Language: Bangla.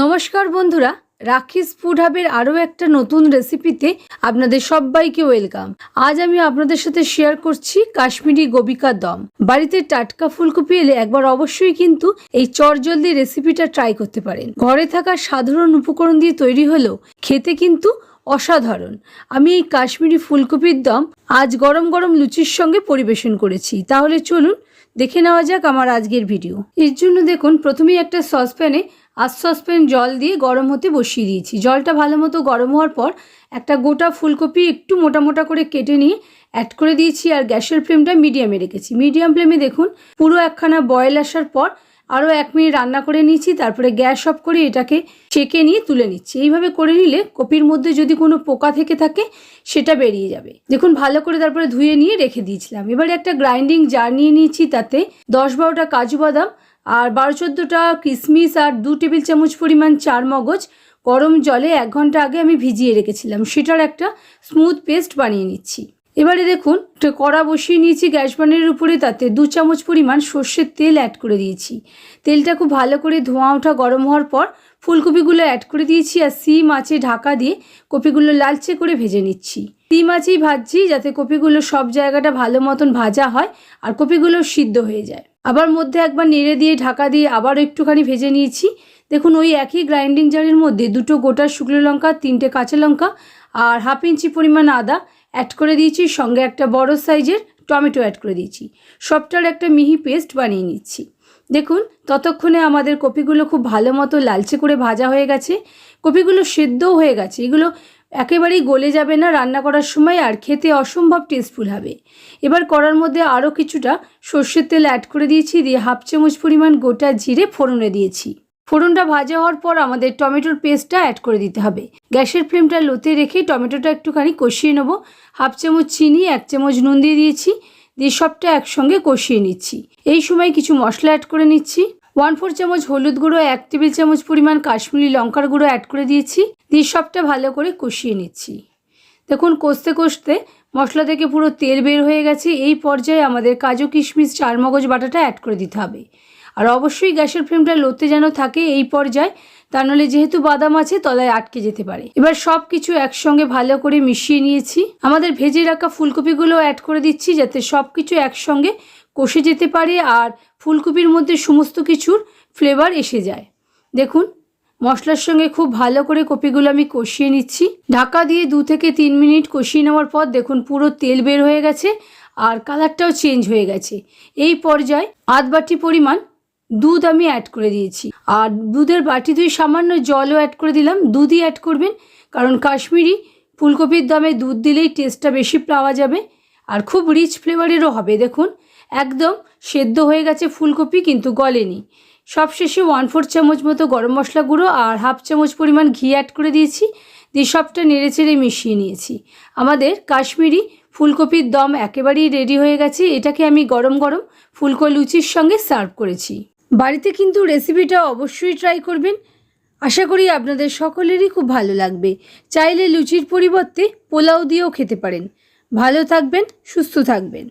নমস্কার বন্ধুরা রাখিস ফুড হাবের আরও একটা নতুন রেসিপিতে আপনাদের সবাইকে ওয়েলকাম আজ আমি আপনাদের সাথে শেয়ার করছি কাশ্মীরি গোবিকা দম। বাড়িতে টাটকা ফুলকপি এলে একবার অবশ্যই কিন্তু এই চটজলদি রেসিপিটা ট্রাই করতে পারেন। ঘরে থাকা সাধারণ উপকরণ দিয়ে তৈরি হলেও খেতে কিন্তু অসাধারণ। আমি এই কাশ্মীরি ফুলকপির দম আজ গরম গরম লুচির সঙ্গে পরিবেশন করেছি। তাহলে চলুন দেখে নেওয়া যাক আমার আজকের ভিডিও এর জন্য দেখুন, প্রথমেই একটা সসপ্যানে আর সসপ্যান জল দিয়ে গরম হতে বসিয়ে দিয়েছি। জলটা ভালো মতো গরম হওয়ার পর একটা গোটা ফুলকপি একটু মোটা মোটা করে কেটে নিয়ে অ্যাড করে দিয়েছি আর গ্যাসের ফ্লেমটা মিডিয়ামে রেখেছি। মিডিয়াম ফ্লেমে দেখুন, পুরো একখানা বয়েল আসার পর আরও এক মিনিট রান্না করে নিয়েছি, তারপরে গ্যাস অফ করে এটাকে চেকে নিয়ে তুলে নিচ্ছি। এইভাবে করে নিলে কপির মধ্যে যদি কোনো পোকা থেকে থাকে, সেটা বেরিয়ে যাবে। দেখুন, ভালো করে তারপরে ধুয়ে নিয়ে রেখে দিয়েছিলাম। এবারে একটা গ্রাইন্ডিং জার নিয়ে নিয়েছি, তাতে দশ বারোটা কাজু বাদাম আর বারো চোদ্দোটা কিশমিশ আর দু টেবিল চামচ পরিমাণ চার মগজ গরম জলে এক ঘণ্টা আগে আমি ভিজিয়ে রেখেছিলাম। সেটার একটা স্মুথ পেস্ট বানিয়ে নিচ্ছি। এবারে দেখুন কড়া বসিয়ে নিয়েছি গ্যাস বানের উপরে, তাতে দু চামচ পরিমাণ সর্ষের তেল অ্যাড করে দিয়েছি। তেলটা খুব ভালো করে ধোঁয়া ওঠা গরম হওয়ার পর ফুলকপিগুলো অ্যাড করে দিয়েছি আর সিম আছে ঢাকা দিয়ে কপিগুলো লালচে করে ভেজে নিচ্ছি। সিম আছেই ভাজছি যাতে কপিগুলো সব জায়গাটা ভালো মতন ভাজা হয় আর কপিগুলো সিদ্ধ হয়ে যায়। আবার মধ্যে একবার নেড়ে দিয়ে ঢাকা দিয়ে আবার একটুখানি ভেজে নিয়েছি। দেখুন, ওই একই গ্রাইন্ডিং জারের মধ্যে দুটো গোটা শুকনো লঙ্কা, তিনটে কাঁচা লঙ্কা আর হাফ ইঞ্চি পরিমাণ আদা অ্যাড করে দিয়েছি, সঙ্গে একটা বড় সাইজের টমেটো অ্যাড করে দিয়েছি। সবটার একটা মিহি পেস্ট বানিয়ে নিচ্ছি। দেখুন, ততক্ষণে আমাদের কপিগুলো খুব ভালো মতো লালচে করে ভাজা হয়ে গেছে। কপিগুলো সেদ্ধও হয়ে গেছে। এগুলো একেবারেই গলে যাবে না রান্না করার সময়, আর খেতে অসম্ভব টেস্টফুল হবে। এবার করার মধ্যে আরও কিছুটা সর্ষের তেল অ্যাড করে দিয়েছি, দিয়ে হাফ চামচ পরিমাণ গোটা জিরে ফোড়নে দিয়েছি। ফোড়নটা ভাজা হওয়ার পর আমাদের টমেটোর পেস্টটা অ্যাড করে দিতে হবে। গ্যাসের ফ্লেমটা লোতে রেখে টমেটোটা একটুখানি কষিয়ে নেব। হাফ চামচ চিনি, এক চামচ নুন দিয়ে দিয়েছি। দিয়ে সবটা একসঙ্গে কষিয়ে নিচ্ছি। এই সময় কিছু মশলা অ্যাড করে নিচ্ছি। ওয়ান ফোর চামচ হলুদ গুঁড়ো, এক টেবিল চামচ পরিমাণ কাশ্মীরি লঙ্কার গুঁড়ো অ্যাড করে দিয়েছি। দিয়ে সবটা ভালো করে কষিয়ে নিচ্ছি। দেখুন, কষতে কষতে মশলা থেকে পুরো তেল বের হয়ে গেছে। এই পর্যায়ে আমাদের কাজু কিশমিশ, চারমগজ বাটাটা অ্যাড করে দিতে হবে। আর অবশ্যই গ্যাসের ফ্লেমটা লোতে যেন থাকে এই পর্যায়ে, তা নাহলে যেহেতু বাদাম আছে তলায় আটকে যেতে পারে। এবার সব কিছু একসঙ্গে ভালো করে মিশিয়ে নিয়েছি। আমাদের ভেজে রাখা ফুলকপিগুলো অ্যাড করে দিচ্ছি যাতে সব কিছু একসঙ্গে কষে যেতে পারে আর ফুলকপির মধ্যে সমস্ত কিছুর ফ্লেভার এসে যায়। দেখুন, মশলার সঙ্গে খুব ভালো করে কপিগুলো আমি কষিয়ে নিচ্ছি। ঢাকা দিয়ে দু থেকে তিন মিনিট কষিয়ে নেওয়ার পর দেখুন পুরো তেল বের হয়ে গেছে আর কালারটাও চেঞ্জ হয়ে গেছে। এই পর্যায়ে আধ বাটি পরিমাণ দুধ আমি অ্যাড করে দিয়েছি। আর দুধের বাটি দুই সামান্য জলও অ্যাড করে দিলাম। দুধই অ্যাড করবেন, কারণ কাশ্মীরি ফুলকপির দামে দুধ দিলেই টেস্টটা বেশি পাওয়া যাবে। আর খুব রিচ ফ্লেভারেরও হবে, দেখুন। একদম সেদ্ধ হয়ে গেছে ফুলকপি, কিন্তু গলেনি। সবশেষে ওয়ান ফোর চামচ মতো গরম মশলা গুঁড়ো আর হাফ চামচ পরিমাণ ঘি অ্যাড করে দিয়েছি। দিয়ে সবটা নেড়ে চেড়ে মিশিয়ে নিয়েছি। আমাদের কাশ্মীরি ফুলকপির দম একেবারেই রেডি হয়ে গেছে। এটাকে আমি গরম গরম ফুলকো লুচির সঙ্গে সার্ভ করেছি। বাড়িতে কিন্তু রেসিপিটা অবশ্যই ট্রাই করবেন। আশা করি আপনাদের সকলেরই খুব ভালো লাগবে। চাইলে লুচির পরিবর্তে পোলাও দিয়েও খেতে পারেন। ভালো থাকবেন, সুস্থ থাকবেন।